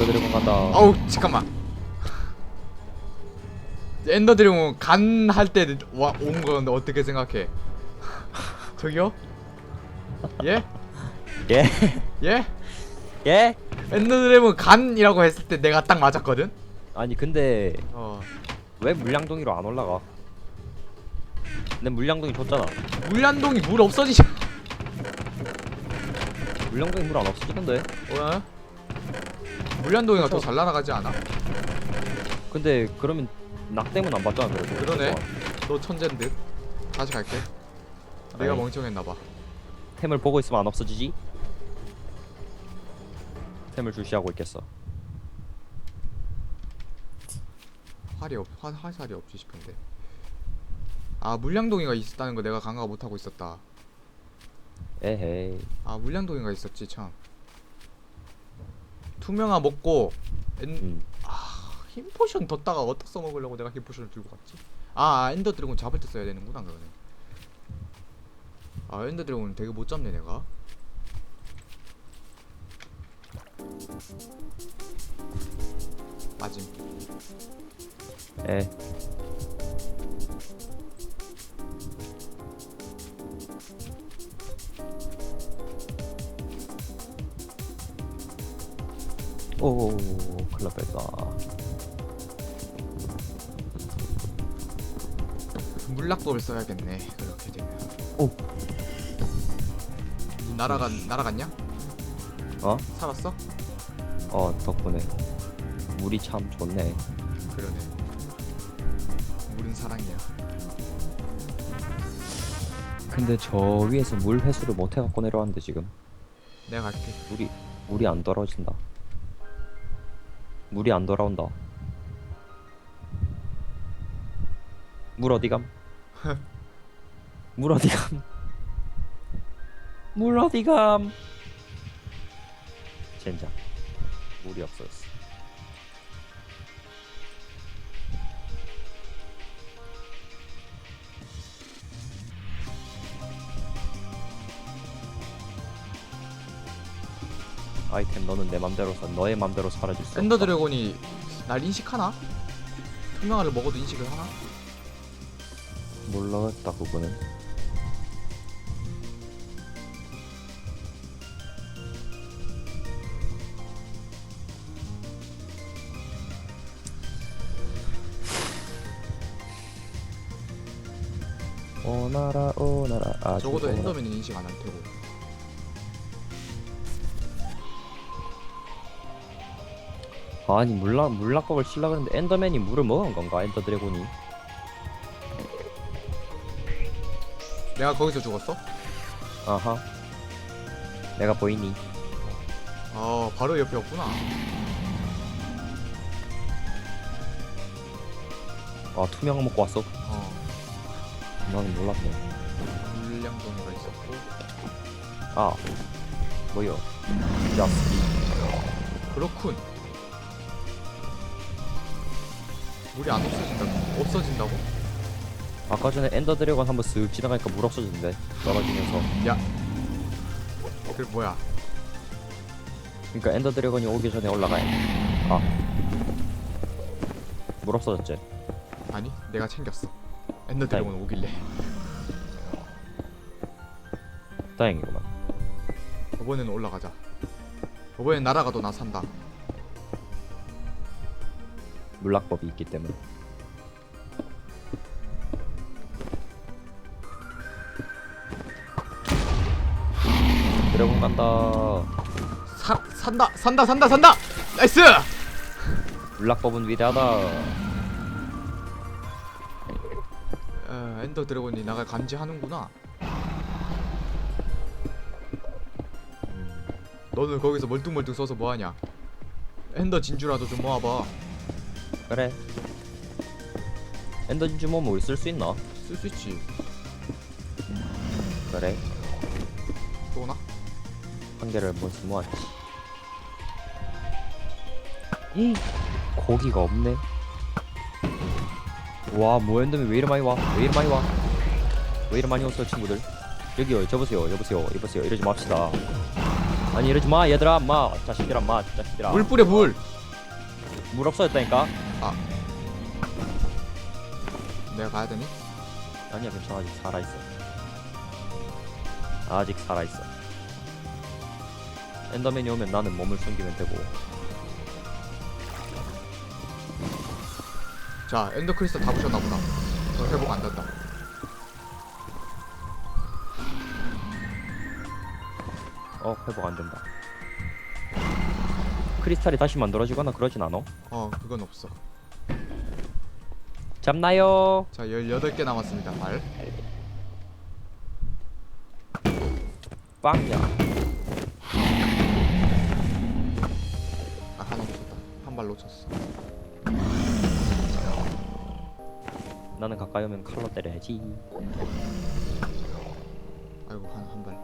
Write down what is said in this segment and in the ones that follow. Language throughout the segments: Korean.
엔더 드래곤 간다. 어우 잠깐만 엔더 드래곤 간할때온 건데 어떻게 생각해 저기요? 예? 예? 예? 예? 엔더 드래곤 간이라고 했을 때 내가 딱 맞았거든? 아니 근데 어 왜 물량동이로 안 올라가? 내 물량동이 줬잖아. 물란동이 물 없어지지 물량동이 물 안 없어지던데. 어? 물란동이가 더 잘 날아가지 않아? 근데 그러면 낙댐은 안 받잖아 그래도. 그러네. 너 천재인 듯 다시 갈게 내가. 멍청했나봐 템을 보고 있으면 안 없어지지? 템을 주시하고 있겠어. 활이 없, 활, 활살이 없지 싶은데 아 물량동이가 있었다는 거 내가 간가 못하고 있었다 에헤이. 아 물량동이가 있었지 참 투명아 먹고 엔, 음. 힘 포션 뒀다가 어디다 써먹으려고 내가 힘 포션을 들고 갔지 아, 아 엔더 드래곤 잡을 때 써야 되는구나 그거는 아 엔더 드래곤 되게 못 잡네 내가 맞임 에. 오, 큰일 날 뻔했다. 물락법을 써야겠네 그렇게 되면 오. 니 날아간 날아갔냐? 어? 살았어? 어, 덕분에. 물이 참 좋네. 그러네 물은 사랑이야 근데 저 위에서 물 회수를 못 해갖고 내려왔는데 지금. 내가 갈게 물이, 물이 안 떨어진다. 물이 안 돌아온다. 물 어디감? 물 어디감? 물 어디감? 젠장. 물이 없어졌어. 아이템 너는 내 맘대로 사, 너의 맘대로 사라질 수 엔더 없다. 드래곤이 날 인식하나? 투명화를 먹어도 인식을 하나? 몰라겠다 그거는. 오나라 오나라 아주 적어도. 엔더맨은 인식 안 할 테고 아니 물락 물락법을 치려고 했는데 엔더맨이 물을 먹은 건가 엔더 드래곤이? 내가 거기서 죽었어? 아하. 내가 보이니. 아 바로 옆이었구나. 아 투명 먹고 왔어? 어. 나는 몰랐네. 물량동이가 있었고. 아 뭐요 자스키 그렇군 물이 안 없어진다고? 없어진다고? 아까 전에 엔더 드래곤 한번 쓱 지나가니까 물 없어진대 떨어지면서. 야. 그 뭐야? 그러니까 엔더 드래곤이 오기 전에 올라가야 아물 없어졌지? 아니 내가 챙겼어. 엔더 드래곤 오길래. 다행이구만. 이번에는 올라가자. 이번엔 날아가도 나 산다 물락법이 있기 때문에. 드래곤 간다. 사, 산다 산다 산다 산다! 나이스! 물락법은 위대하다. 어, 엔더 드래곤이 나가 감지하는구나. 음, 너는 거기서 멀뚱멀뚱 서서 뭐하냐? 엔더 진주라도 좀 모아봐 그래. 엔더 진주 모으면 우리 쓸 수 있나? 쓸 수 있지. 그래. 또 오나? 한 개를 먼저 모았지? 이 고기가 없네. 와 모엔덤이 왜 이리 많이 와왜 이리 많이 와왜 이리 많이 왔어요 친구들? 여기요 여보세요 여보세요 여보세요. 이러지 맙시다. 아니 이러지 마 얘들아. 마 자식들아 마 자식들아. 물 뿌려 물. 물 없어졌다니까 내가 가야 되니? 아니야 괜찮아 아직 살아있어 아직 살아있어 엔더맨이 오면 나는 몸을 숨기면 되고 자 엔더 크리스탈 다 부셨나 보다. 저 회복 안 된다. 어 회복 안 된다 크리스탈이 다시 만들어지거나 그러진 않아 어 그건 없어. 잡나요 자 18개 남았습니다. 발. 빵야 아 하나 놓쳤다. 한 발 놓쳤어. 나는 가까이 오면 칼로 때려야지 아이고 한 한 발.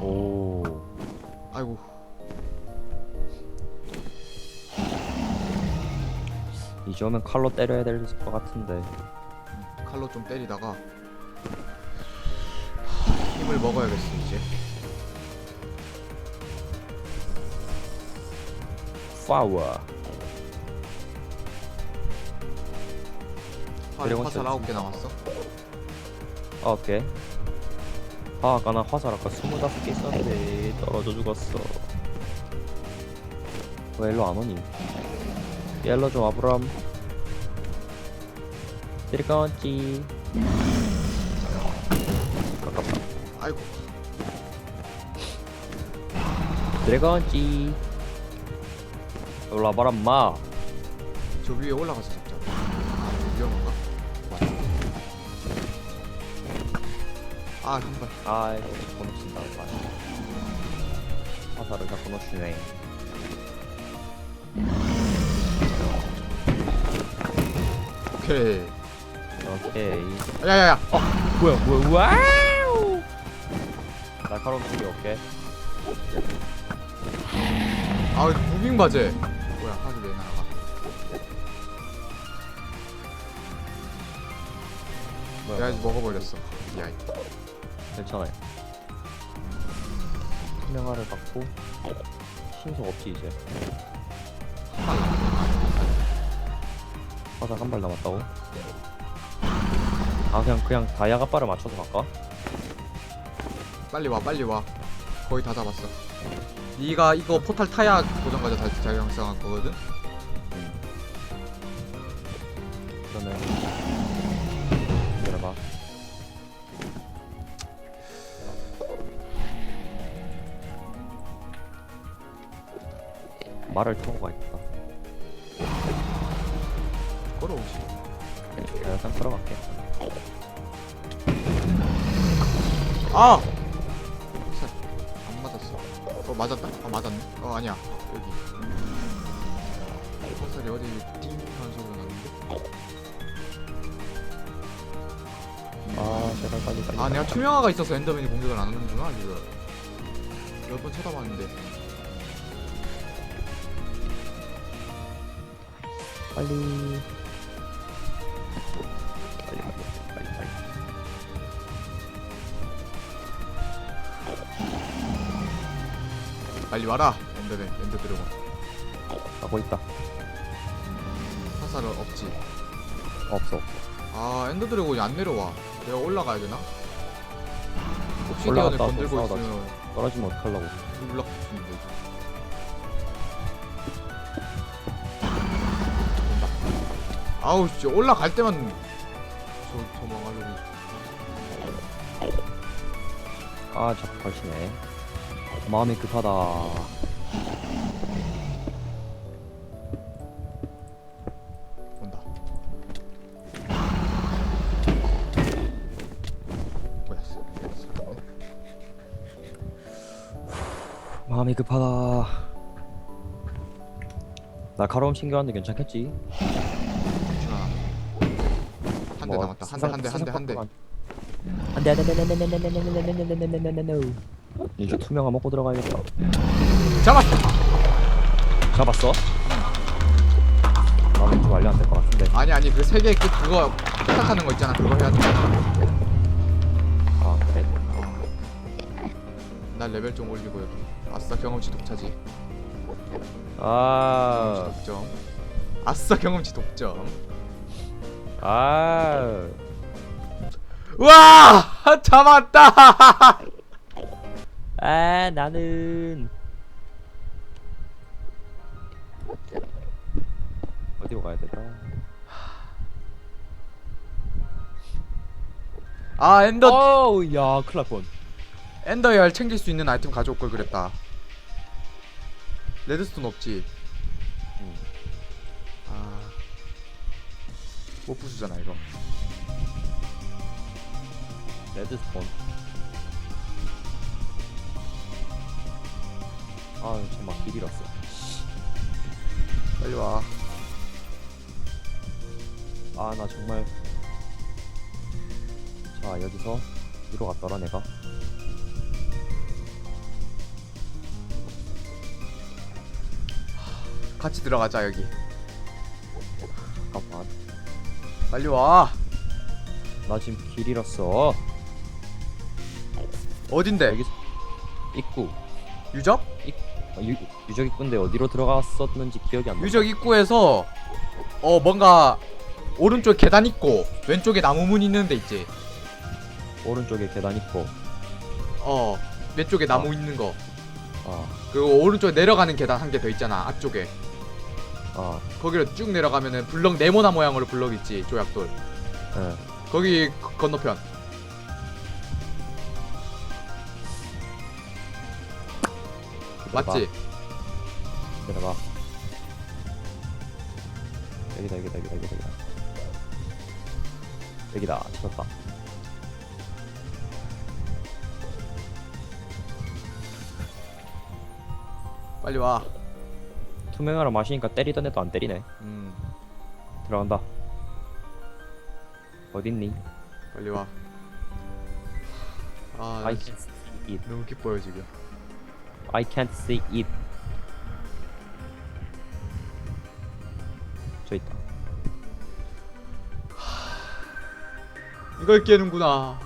오 아이고 이제 오면 칼로 때려야 될 것 같은데 칼로 좀 때리다가 하, 힘을 먹어야겠어 이제. 파워 활 드래곤 화살 셔츠. 9개 남았어. 아, 오케이 아 아까 나 화살 아까 25개 있었는데 떨어져 죽었어 왜 일로 안 오니 일로 좀 와보람 드래곤찌 가깝다 아이고 드래곤찌 올라와봐라 마 저 위에 올라가서 잡자. 위험한가? 아 한 발. 아이 번호친다 화살을 자꾸 놓치네 오케이. 오케이 야야야. 어 뭐야 뭐야 와우 날카로운 총이 없게 아 무빙 바제. 뭐야 하기 왜 날아가? 뭐야 내가 이제 먹어버렸어. 야. 괜찮아요 투명화를 받고 신속 없지 이제 화살 한 발 남았다고? 아 그냥 그냥 다이아 gat바를 맞춰서 갈까? 빨리 와 빨리 와. 거의 다 잡았어. 네가 이거 포탈 타야 고정 과제 다시 재생성한 거거든. 그러면 기다려봐 말을 타고 가야겠다 걸어오지. 내가 일단 걸어갈게 아! 살. 안 맞았어. 어 맞았다? 아 맞았네. 어 아니야. 여기. 화살이 어디 띵 하는 소리가 났는데. 아 제발 빨리 빨리 아 내가 투명화가 있어서 엔더맨이 공격을 안 하는구나 지금. 몇 번 쳐다봤는데. 빨리 빨리 와라 엔더맨 엔더 드래곤. 가고 있다 화살은 없지. 없어 없어 아 엔더 드래곤이 안 내려와. 내가 올라가야 되나? 옵시디언을 올라갔다 건들고 왔다 있으면 떨어지면 어떡하려고 붙이면 되지. 온다. 아우 진짜 올라갈 때만 저 도망가려고. 아 자꾸 걸치네 마음이 급하다 온다. 뭐야? 살았네. 마음이 급하다 날카로움 챙겨왔는데 괜찮겠지? 준아. 한대 뭐, 남았다. 한 대, 한 대, 한 대, 한 대. 안돼 안돼 안돼 안돼 안돼 안돼 안돼 안돼 안돼 안돼 안돼 이제 투명화 먹고 들어가야겠다. 잡았다. 잡았어? 나는 좀 알려 안될 것 같은데. 아니 아니 그세개끝 그거 포탈 타는 거 있잖아. 그거 해야 돼. 아난 레벨 좀 올리고 여기. 아싸 경험치 독차지. 아, 경험치 독점. 아싸 경험치 독점. 아, 우와! 잡았다 아, 나는 어디로 가야 되나? 아 엔더 어우, 야, 큰일 날 뻔. 엔더 열 챙길 수 있는 아이템 가져올 걸 그랬다 레드스톤 없지 응. 아 못 부수잖아 이거 레드스폰. 아, 정말 길 잃었어. 빨리 와 아, 나 정말. 자, 여기서 위로 갔더라, 내가. 같이 들어가자 여기 잠깐만. 빨리 와 나 지금 길 잃었어. 어딘데 여기 입구. 유적 어, 유, 유적 입구인데 어디로 들어갔었는지 기억이 안 나. 유적 입구에서 어 뭔가 오른쪽 계단 있고 왼쪽에 나무 문 있는 데 있지 오른쪽에 계단 있고. 어 왼쪽에 나무 어. 있는 거 아, 그리고 오른쪽에 내려가는 계단 한 개 더 있잖아 앞쪽에 아, 거기로 쭉 내려가면은 블럭 네모나 모양으로 블럭 있지 조약돌 예. 거기 거- 건너편 맞지? 내려가. 여기다, 여기다, 여기다, 여기다, 여기다. 여기다, 찾았다. 빨리 와 투명화를 마시니까 때리던 애도 안 때리네. 음, 들어간다. 어딨니? 빨리 와 아, it. 너무 기뻐요 지금 I can't see it. 저 있다. 이걸 깨는구나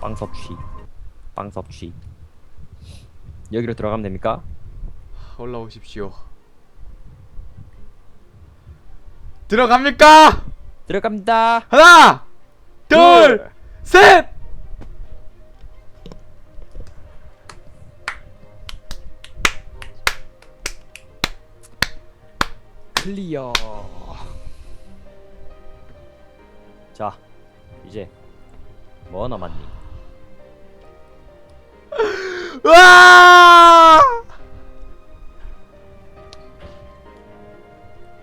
빵 섭취. 빵 섭취. 여기로 들어가면 됩니까? 올라오십시오 들어갑니까? 들어갑니다. 하나 둘 셋! 클리어. 자, 이제 뭐 남았니? 와!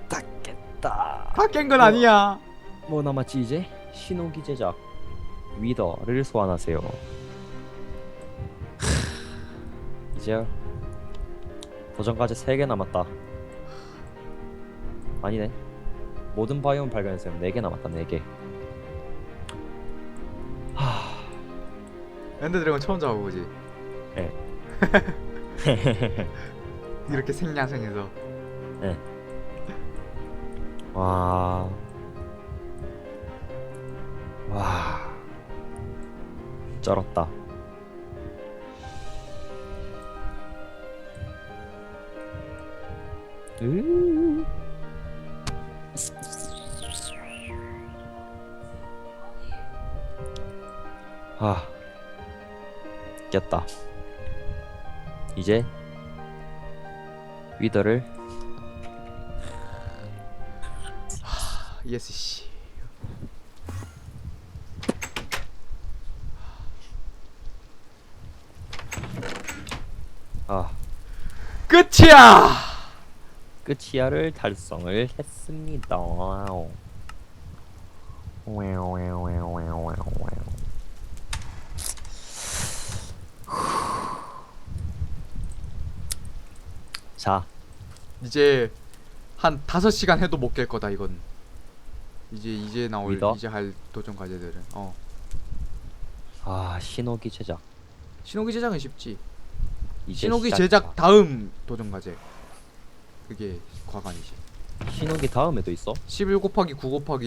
닦겠다. 다깬건 아니야 뭐 남았지 이제? 신호기 제작 위더를 소환하세요. 이제 도전 과제 3개 남았다. 아니네. 모든 바이옴 발견했어요. 4개 남았다. 4개. 하... 엔더 드래곤 처음 잡아보지 예. 이렇게 생야생해서 와. 와. 쩔었다. 으. 아. 깼다. 이제 위더를 ESC 아 끝이야 끝이야를 달성을 했습니다. 와우. 자, 이제 한 5시간 해도 못 깰 거다 이건 이제 이제 나올 믿어? 이제 할 도전 과제들은 어 아 신호기 제작. 신호기 제작은 쉽지 이제 신호기 시작이다. 제작 다음 도전 과제 그게 과관이지 신호기 다음에도 있어? 11 곱하기 9 곱하기